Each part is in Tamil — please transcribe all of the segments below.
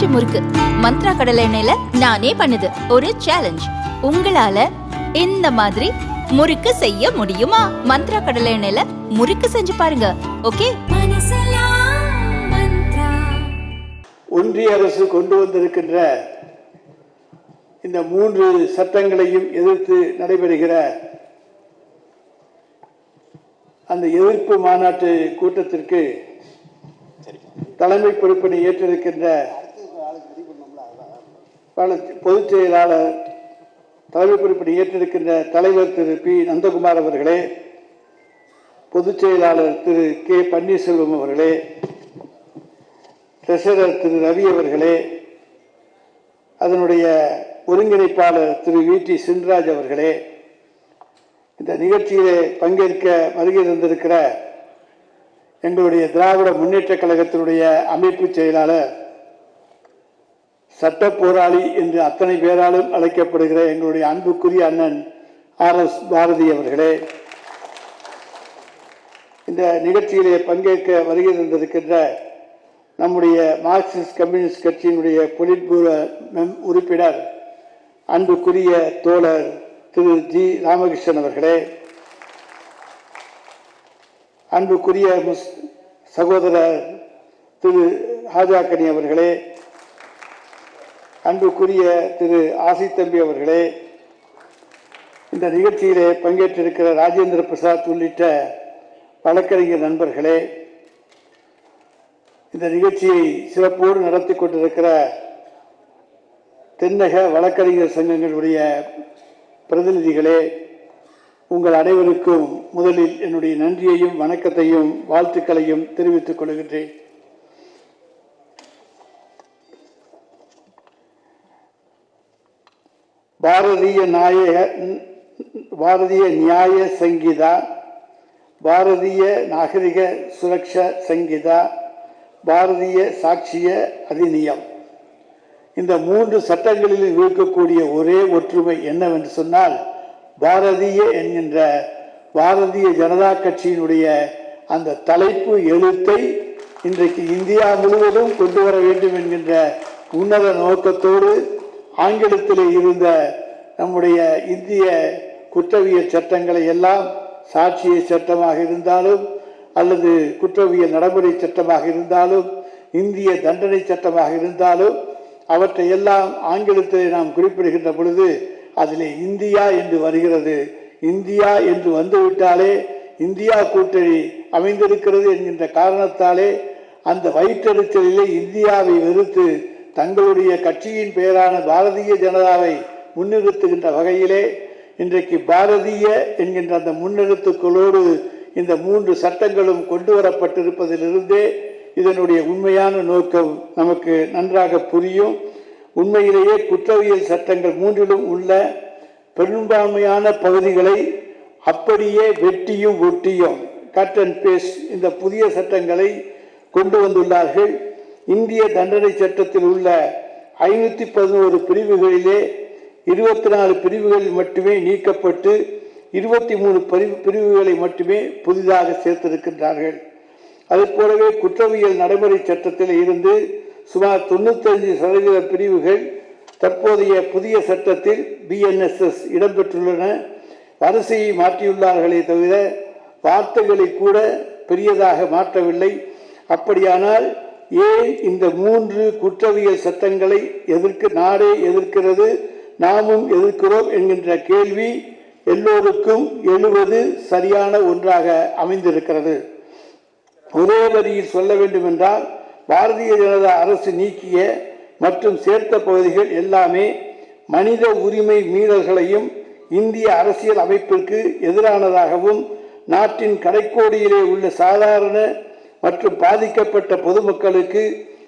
பஞ்சு முறுக்கு. மந்த்ரா கடலை எண்ணெயில நானே பண்ணுது. ஒரு சேலஞ்ச் உங்களால இந்த மாதிரி முறுக்கு செய்ய முடியுமா? மந்த்ரா கடலை எண்ணெயில முறுக்கு செஞ்சு பாருங்க. ஓகே? ஒன்றிய அரசு கொண்டு வந்திருக்கின்ற இந்த மூன்று சட்டங்களையும் எதிர்த்து நடைபெறுகிற அந்த எதிர்ப்பு மாநாட்டு கூட்டத்திற்கு தலைமை பொறுப்பினை ஏற்றிருக்கின்ற பொதுச் செயலாளர் தலைமை பொறுப்பினை ஏற்றிருக்கின்ற தலைவர் திரு பி. நந்தகுமார் அவர்களே பொதுச் செயலாளர் திரு கே. பன்னீர்செல்வம் அவர்களே ட்ரெஷரர் திரு ரவி அவர்களே அதனுடைய ஒருங்கிணைப்பாளர் திரு வி. டி. சின்ராஜ் அவர்களே இந்த நிகழ்ச்சியிலே பங்கேற்க வருகை தந்திருக்கிற எங்களுடைய திராவிட முன்னேற்றக் கழகத்தினுடைய அமைப்பு செயலாளர் சட்ட போராளி என்று அத்தனை பேராலும் அழைக்கப்படுகிற எங்களுடைய அன்புக்குரிய அண்ணன் ஆர் எஸ் பாரதி அவர்களே இந்த நிகழ்ச்சியிலே பங்கேற்க வருகை தந்திருக்கின்ற நம்முடைய மார்க்சிஸ்ட் கம்யூனிஸ்ட் கட்சியினுடைய பொலிட்பூர மெம் உறுப்பினர் அன்புக்குரிய தோழர் திரு ஜி ராமகிருஷ்ணன் அவர்களே அன்புக்குரிய முஸ் சகோதரர் திரு ஹாஜாக்கனி அவர்களே அன்புக்குரிய திரு ஆசித்தம்பி அவர்களே இந்த நிகழ்ச்சியிலே பங்கேற்றிருக்கிற ராஜேந்திர பிரசாத் உள்ளிட்ட வழக்கறிஞர் நண்பர்களே இந்த நிகழ்ச்சியை சிறப்போடு நடத்தி கொண்டிருக்கிற தென்னக வழக்கறிஞர் சங்கங்களுடைய பிரதிநிதிகளே உங்கள் அனைவருக்கும் முதலில் என்னுடைய நன்றியையும் வணக்கத்தையும் வாழ்த்துக்களையும் தெரிவித்துக் கொள்கின்றேன். பாரதிய நாயக பாரதிய நியாய சங்கீதா பாரதிய நாகரிக சுரக்ஷ சங்கீதா பாரதிய சாட்சிய அதிநியம். இந்த மூன்று சட்டங்களில் இருக்கக்கூடிய ஒரே ஒற்றுமை என்னவென்று சொன்னால் பாரதிய என்கின்ற பாரதிய ஜனதா கட்சியினுடைய அந்த தலைப்பு எழுத்தை இன்றைக்கு இந்தியா முழுவதும் கொண்டு வர வேண்டும் என்கின்ற உன்னத நோக்கத்தோடு ஆங்கிலத்திலே இருந்த நம்முடைய இந்திய குற்றவியல் சட்டங்களை எல்லாம் சாட்சிய சட்டமாக இருந்தாலும் அல்லது குற்றவியல் நடைமுறை சட்டமாக இருந்தாலும் இந்திய தண்டனை சட்டமாக இருந்தாலும் அவற்றை எல்லாம் ஆங்கிலத்தில் நாம் குறிப்பிடுகின்ற பொழுது அதிலே இந்தியா என்று வருகிறது. இந்தியா என்று வந்துவிட்டாலே இந்தியா கூட்டணி அமைந்திருக்கிறது என்கின்ற காரணத்தாலே அந்த வயிற்றெழுச்சலிலே இந்தியாவை வெறுத்து தங்களுடைய கட்சியின் பெயரான பாரதிய ஜனதாவை முன்னிறுத்துகின்ற வகையிலே இன்றைக்கு பாரதிய என்கின்ற அந்த முன்னெழுத்துக்களோடு இந்த மூன்று சட்டங்களும் கொண்டு வரப்பட்டிருப்பதிலிருந்தே இதனுடைய உண்மையான நோக்கம் நமக்கு நன்றாக புரியும். உண்மையிலேயே குற்றவியல் சட்டங்கள் மூன்றிலும் உள்ள பெரும்பான்மையான பகுதிகளை அப்படியே வெட்டியும் ஒட்டியும் கட் அண்ட் பேஸ்ட் இந்த புதிய சட்டங்களை கொண்டு வந்துள்ளார்கள். இந்திய தண்டனை சட்டத்தில் உள்ள ஐநூற்றி பதினோரு பிரிவுகளிலே இருபத்தி நாலு பிரிவுகளில் மட்டுமே நீக்கப்பட்டு இருபத்தி மூணு பிரிவு பிரிவுகளை மட்டுமே புதிதாக சேர்த்திருக்கின்றார்கள். அதுபோலவே போலவே குற்றவியல் நடைமுறை சட்டத்தில் இருந்து சுமார் தொண்ணூத்தஞ்சு சதவீத பிரிவுகள் தற்போதைய புதிய சட்டத்தில் பிஎன்எஸ்எஸ் இடம்பெற்றுள்ளன. வரிசையை மாற்றியுள்ளார்களே தவிர வார்த்தைகளை கூட பெரியதாக மாற்றவில்லை. அப்படியானால் ஏன் இந்த மூன்று குற்றவியல் சட்டங்களை எதிர்க்க நாடே எதிர்க்கிறது? நாமும் எதிர்க்கிறோம் என்கின்ற கேள்வி எல்லோருக்கும் எழுவது சரியான ஒன்றாக அமைந்திருக்கிறது. ஒரே வரியில் சொல்ல வேண்டும் என்றால் பாரதிய ஜனதா அரசு நீக்கிய மற்றும் சேர்த்த பகுதிகள் எல்லாமே மனித உரிமை மீறல்களையும் இந்திய அரசியல் அமைப்பிற்கு எதிரானதாகவும் நாட்டின் கடைக்கோடியிலே உள்ள சாதாரண மற்றும் பாதிக்கப்பட்ட பொதுமக்களுக்கு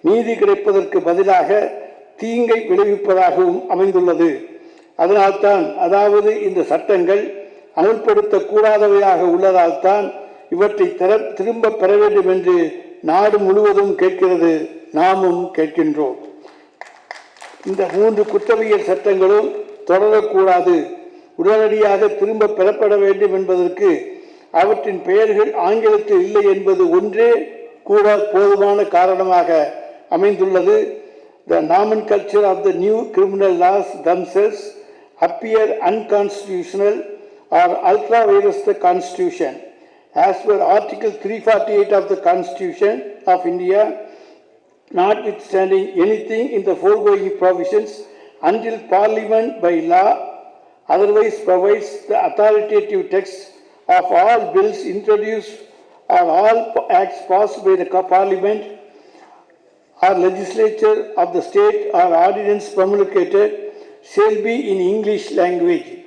நீதி கிடைப்பதற்கு பதிலாக தீங்கை விளைவிப்பதாகவும் அமைந்துள்ளது. அதனால்தான் அதாவது இந்த சட்டங்கள் அமல்படுத்தக்கூடாதவையாக உள்ளதால் தான் இவற்றை தர திரும்ப பெற வேண்டும் என்று நாடு முழுவதும் கேட்கிறது. நாமும் கேட்கின்றோம். இந்த மூன்று குற்றவியல் சட்டங்களும் தொடரக்கூடாது. உடனடியாக திரும்ப பெறப்பட வேண்டும் என்பதற்கு அவற்றின் பெயர்கள் ஆங்கிலத்தில் இல்லை என்பது ஒன்றே கூட போதுமான காரணமாக அமைந்துள்ளது the nomenclature of the new criminal laws themselves appear unconstitutional or ultra vires the Constitution. As per Article 348 of the Constitution of India, notwithstanding anything in the foregoing provisions, until Parliament by law otherwise provides the authoritative text of all bills introduced or all acts passed by the Parliament or legislature of the state or ordinance promulgated shall be in English language.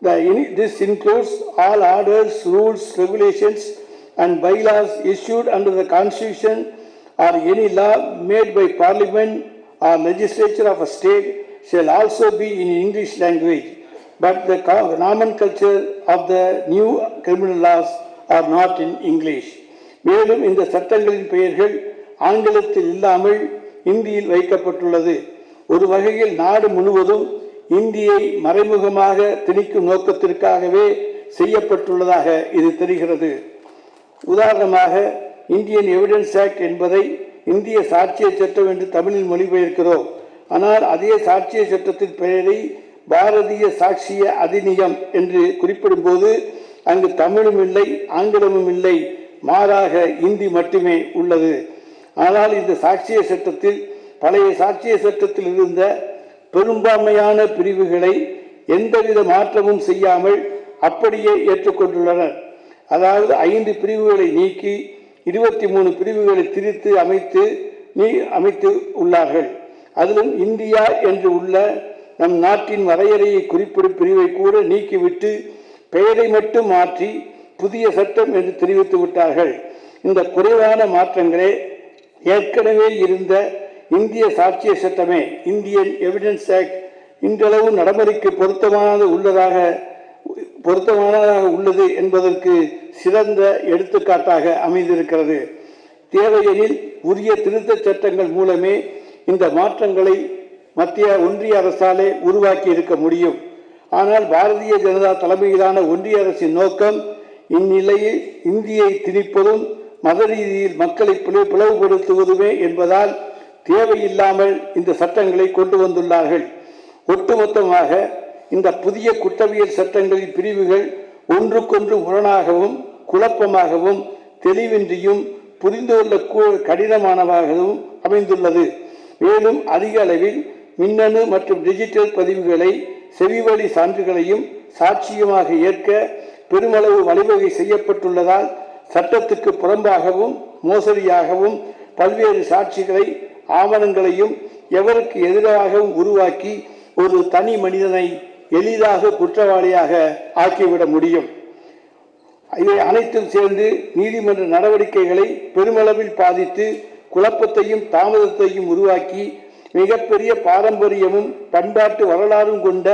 The, this includes all orders, rules, regulations, and bylaws issued under the Constitution or any law made by Parliament or legislature of a state shall also be in English language. But the co- nomenclature of the new criminal laws are not in English. மேலும் இந்த சட்டங்களின் பெயர்கள் ஆங்கிலத்தில் இல்லாமல் இந்தியில் வைக்கப்பட்டுள்ளது. ஒரு வகையில் நாடு முழுவதும் இந்தியை மறைமுகமாக திணிக்கும் நோக்கத்திற்காகவே செய்யப்பட்டுள்ளதாக இது தெரிகிறது. உதாரணமாக இந்தியன் எவிடன்ஸ் ஆக்ட் என்பதை இந்திய சாட்சிய சட்டம் என்று தமிழில் மொழிபெயர்க்கிறோம். ஆனால் அதே சாட்சிய சட்டத்தின் பெயரை பாரதிய சாட்சிய அதிநியம் என்று குறிப்பிடும்போது அங்கு தமிழும் இல்லை ஆங்கிலமும் இல்லை மாறாக இந்தி மட்டுமே உள்ளது. ஆனால் இந்த சாட்சிய சட்டத்தில் பழைய சாட்சிய சட்டத்தில் இருந்த பெரும்பான்மையான பிரிவுகளை எந்தவித மாற்றமும் செய்யாமல் அப்படியே ஏற்றுக்கொண்டுள்ளனர். அதாவது ஐந்து பிரிவுகளை நீக்கி இருபத்தி மூணு பிரிவுகளை திரித்து அமைத்து நீ அமைத்து உள்ளார்கள். அதிலும் இந்தியா என்று உள்ள நம் நாட்டின் வரையறையை குறிப்பிடும் பிரிவை கூட நீக்கிவிட்டு பெயரை மட்டும் மாற்றி புதிய சட்டம் என்று தெரிவித்து விட்டார்கள். இந்த குறைவான மாற்றங்களே ஏற்கனவே இருந்த இந்திய சாட்சிய சட்டமே இந்தியன் எவிடன்ஸ் ஆக்ட் இன்றளவு நடைமுறைக்கு பொருத்தமானது உள்ளதாக பொருத்தமானதாக உள்ளது என்பதற்கு சிறந்த எடுத்துக்காட்டாக அமைந்திருக்கிறது. தேவையெனில் உரிய திருத்த சட்டங்கள் மூலமே இந்த மாற்றங்களை மத்திய ஒன்றிய அரசாலே உருவாக்கி இருக்க முடியும். ஆனால் பாரதிய ஜனதா தலைமையிலான ஒன்றிய அரசின் நோக்கம் இந்நிலையில் இந்தியை திணிப்பதும் மத ரீதியில் மக்களை பிளவுபடுத்துவதுமே என்பதால் தேவையில்லாமல் இந்த சட்டங்களை கொண்டு வந்துள்ளார்கள். ஒட்டுமொத்தமாக இந்த புதிய குற்றவியல் சட்டங்களின் பிரிவுகள் ஒன்றுக்கொன்று முரணாகவும் குழப்பமாகவும் தெளிவின்றியும் புரிந்து கொள்ள கூ- கடினமானதாகவும் அமைந்துள்ளது. மேலும் அதிக அளவில் மின்னணு மற்றும் டிஜிட்டல் பதிவுகளை செவிவழி சான்றுகளையும் சாட்சியமாக ஏற்க பெருமளவு வழிவகை செய்யப்பட்டுள்ளதால் சட்டத்துக்கு புறம்பாகவும் மோசடியாகவும் பல்வேறு சாட்சிகளை ஆவணங்களையும் எவருக்கு எதிராகவும் உருவாக்கி ஒரு தனி மனிதனை எளிதாக குற்றவாளியாக ஆக்கிவிட முடியும். இவை அனைத்தும் சேர்ந்து நீதிமன்ற நடவடிக்கைகளை பெருமளவில் பாதித்து குழப்பத்தையும் தாமதத்தையும் உருவாக்கி மிகப்பெரிய பாரம்பரியமும் பண்பாட்டு வரலாறும் கொண்ட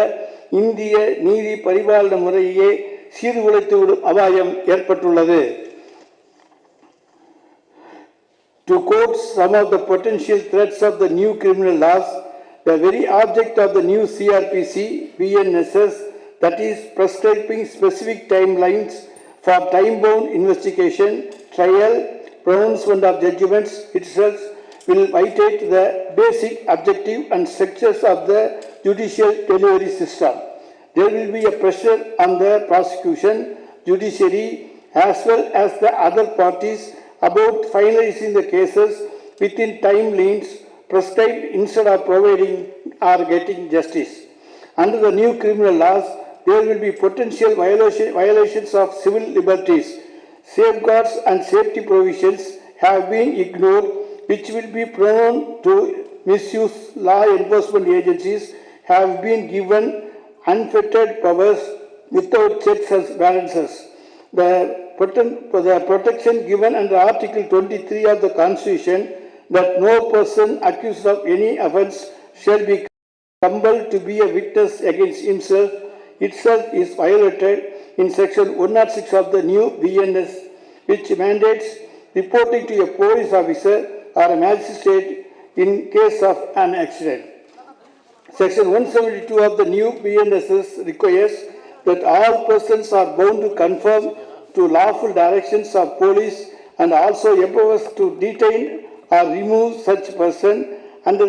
இந்திய நீதி பரிபாலன முறையே சீர்குலைத்துவிடும் அபாயம் ஏற்பட்டுள்ளது To quote some of the potential threats of the new criminal laws, the very object of the new CRPC, BNSS, that is prescribing specific timelines for time-bound investigation, trial, pronouncement of judgments itself will violate the basic objective and structures of the judicial delivery system. There will be a pressure on the prosecution, judiciary, as well as the other parties about finalizing the cases within time limits prescribed instead of providing or getting justice. Under the new criminal laws, there will be potential violation- violations of civil liberties. Safeguards and safety provisions have been ignored, which will be prone to misuse. Law enforcement agencies have been given unfettered powers without checks and balances. The the protection given under Article 23 of the Constitution that no person accused of any offence shall be compelled to be a witness against himself itself is violated in section 106 of the new BNS, which mandates reporting to a police officer or a magistrate in case of an accident. Section 172 of the new BNSS requires that all persons are bound to conform to lawful directions of police and also empowers to detain or remove such person under,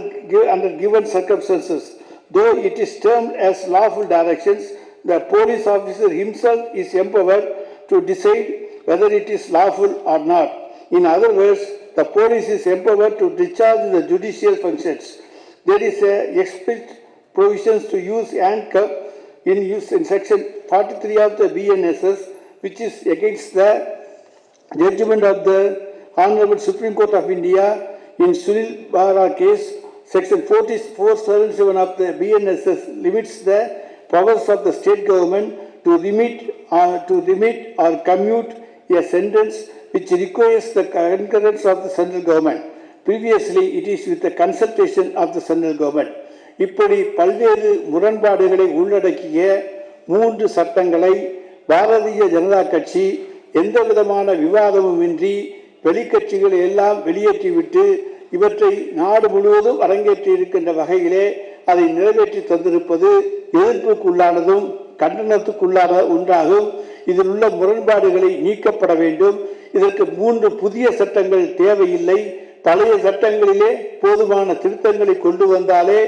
under given circumstances. Though it is termed as lawful directions, the police officer himself is empowered to decide whether it is lawful or not. In other words, the police is empowered to discharge the judicial functions. There is a explicit provisions to use handcuff in use in section forty-three of the BNSS, which is against the judgment of the Honorable Supreme Court of India in Sunil Bahra case, section forty-four seven of the BNSS limits the powers of the state government to remit, uh, to remit or commute a sentence which requires the concurrence of the central government. Previously, it is with the consultation of the central government. இப்படி பல்வேறு முரண்பாடுகளை உள்ளடக்கிய மூன்று சட்டங்களை பாரதிய ஜனதா கட்சி எந்த விதமான விவாதமும் இன்றி வெளிக்கட்சிகளை எல்லாம் வெளியேற்றிவிட்டு இவற்றை நாடு முழுவதும் அரங்கேற்றி இருக்கின்ற வகையிலே அதை நிறைவேற்றி தந்திருப்பது எதிர்ப்புக்குள்ளானதும் கண்டனத்துக்குள்ளான ஒன்றாகும் இதில் உள்ள முரண்பாடுகளை நீக்கப்பட வேண்டும் இதற்கு மூன்று புதிய சட்டங்கள் தேவையில்லை. பழைய சட்டங்களிலே போதுமான திருத்தங்களை கொண்டு வந்தாலே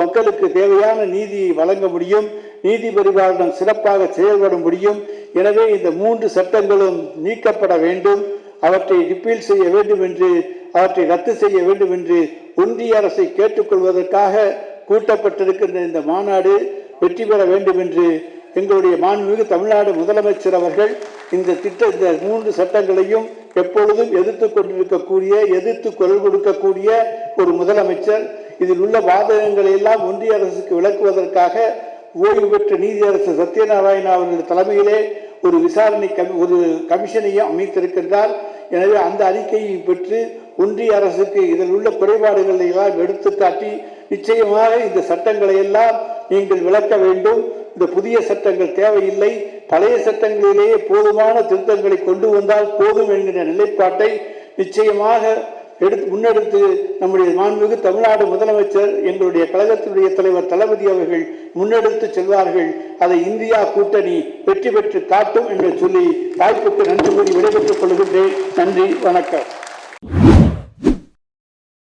மக்களுக்கு தேவையான நீதியை வழங்க முடியும். நீதி பரிபாலனம் சிறப்பாக செயல்பட முடியும். எனவே இந்த மூன்று சட்டங்களும் நீக்கப்பட வேண்டும். அவற்றை ரிப்பீல் செய்ய வேண்டும் என்று அவற்றை ரத்து செய்ய வேண்டும் என்று ஒன்றிய அரசை கேட்டுக்கொள்வதற்காக கூட்டப்பட்டிருக்கின்ற இந்த மாநாடு வெற்றி பெற வேண்டும் என்று எங்களுடைய மாண்புமிகு தமிழ்நாடு முதலமைச்சர் அவர்கள் இந்த திட்ட இந்த மூன்று சட்டங்களையும் எப்பொழுதும் எதிர்த்து கொண்டிருக்கக்கூடிய எதிர்த்து குரல் கொடுக்கக்கூடிய ஒரு முதலமைச்சர். இதில் உள்ள வாதகங்களை எல்லாம் ஒன்றிய அரசுக்கு விளக்குவதற்காக ஓய்வு பெற்ற நீதியரசர் சத்யநாராயண அவர்கள் தலைமையிலே ஒரு விசாரணை கமி ஒரு கமிஷனையும் அமைத்திருக்கின்றார். எனவே அந்த அறிக்கையை பெற்று ஒன்றிய அரசுக்கு இதில் உள்ள குறைபாடுகளை எல்லாம் எடுத்துக்காட்டி நிச்சயமாக இந்த சட்டங்களை எல்லாம் நீங்கள் விளக்க வேண்டும். இந்த புதிய சட்டங்கள் தேவையில்லை. பழைய சட்டங்களிலேயே போதுமான திருத்தங்களை கொண்டு வந்தால் போதும் என்கிற நிலைப்பாட்டை நிச்சயமாக எடுத்து முன்னெடுத்து நம்முடைய மாண்புமிகு தமிழ்நாடு முதலமைச்சர் எங்களுடைய கழகத்தினுடைய தலைவர் தளபதி அவர்கள் முன்னெடுத்து செல்வார்கள். அதை இந்தியா கூட்டணி வெற்றி பெற்று காட்டும் என்று சொல்லி வாய்ப்புக்கு நன்றி கூறி விடைபெற்றுக் கொள்கின்றேன். நன்றி வணக்கம்.